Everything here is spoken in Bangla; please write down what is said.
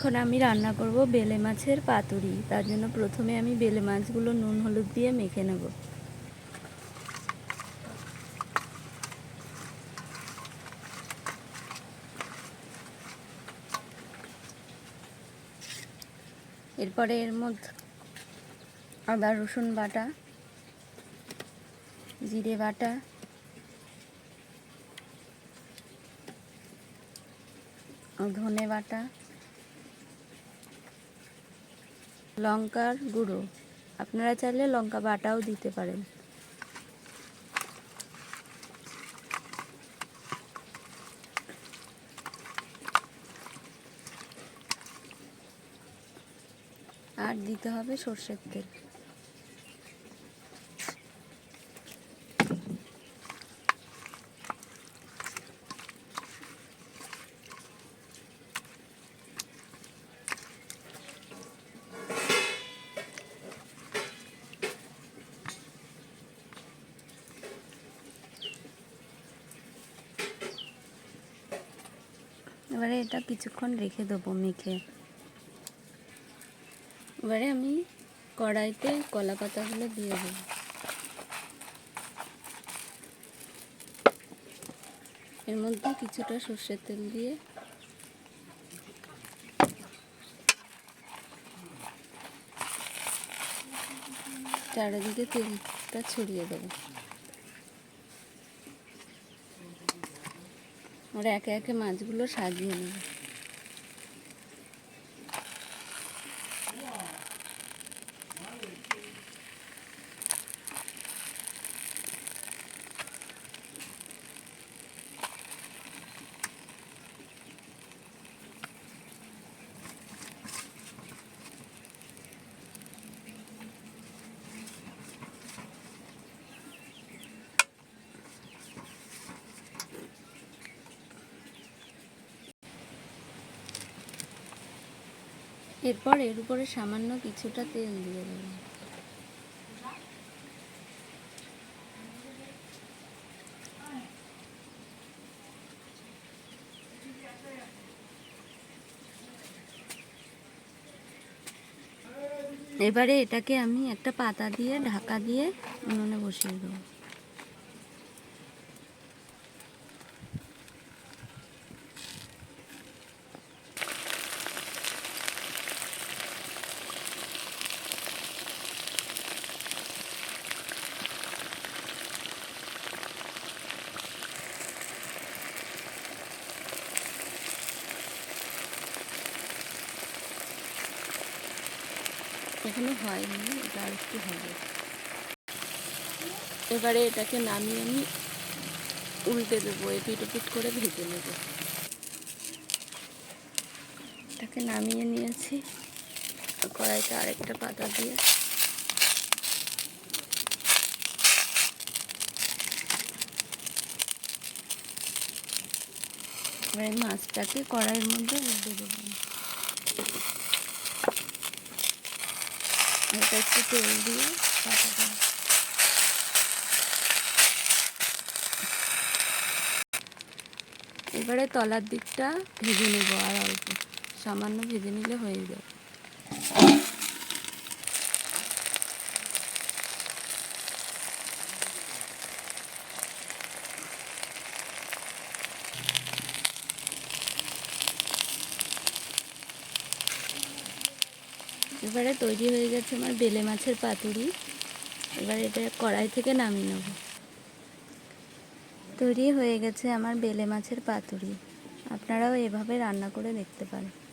এখন আমি রান্না করব বেলে মাছের পাতুরি। তার জন্য প্রথমে আমি বেলে মাছগুলো নুন, হলুদ দিয়ে মেখে নেব। এরপরে এর মধ্যে আদা, রসুন বাটা, জিরে বাটা, ধনে বাটা লঙ্কার গুঁড়ো। আপনারা চাইলে লঙ্কা বাটাও দিতে পারেন। আর দিতে হবে সর্ষের তেল। এবারে এটা কিছুক্ষণ রেখে দেবো মেখে। এবারে আমি কড়াইতে কলা পাতাগুলো দিয়ে দেবো। এর মধ্যে কিছুটা সর্ষের তেল দিয়ে চারিদিকে তেলটা ছড়িয়ে দেবো। ওরা একে একে মাছগুলো সাজিয়ে নেব। এরপর এর উপরে সামান্য কিছুটা তেল দিয়ে দেবো। এবারে এটাকে আমি একটা পাতা দিয়ে ঢাকা দিয়ে উনুনে বসিয়ে দেবো। এখনও হয়নি এটা আর একটু হবে। এবারে এটাকে নামিয়ে আমি উল্টে দেবো এপিট ওপিট করে ভেজে নেব। এটাকে নামিয়ে নিয়েছি কড়াইতে আরেকটা পাতা দিয়ে। মাছটাকে কড়াইয়ের মধ্যে উল্টে দেবো। একটু তেল দিয়ে পাতাটা এবারে তলার দিকটা ভেজে নেব আর অল্প। সামান্য ভেজে নিলে হয়ে যাবে। এবারে তৈরি হয়ে গেছে আমার বেলে মাছের পাতুরি। এবার এটা কড়াই থেকে নামিয়ে নেব। তৈরি হয়ে গেছে আমার বেলে মাছের পাতুরি। আপনারাও এভাবে রান্না করে দেখতে পারেন।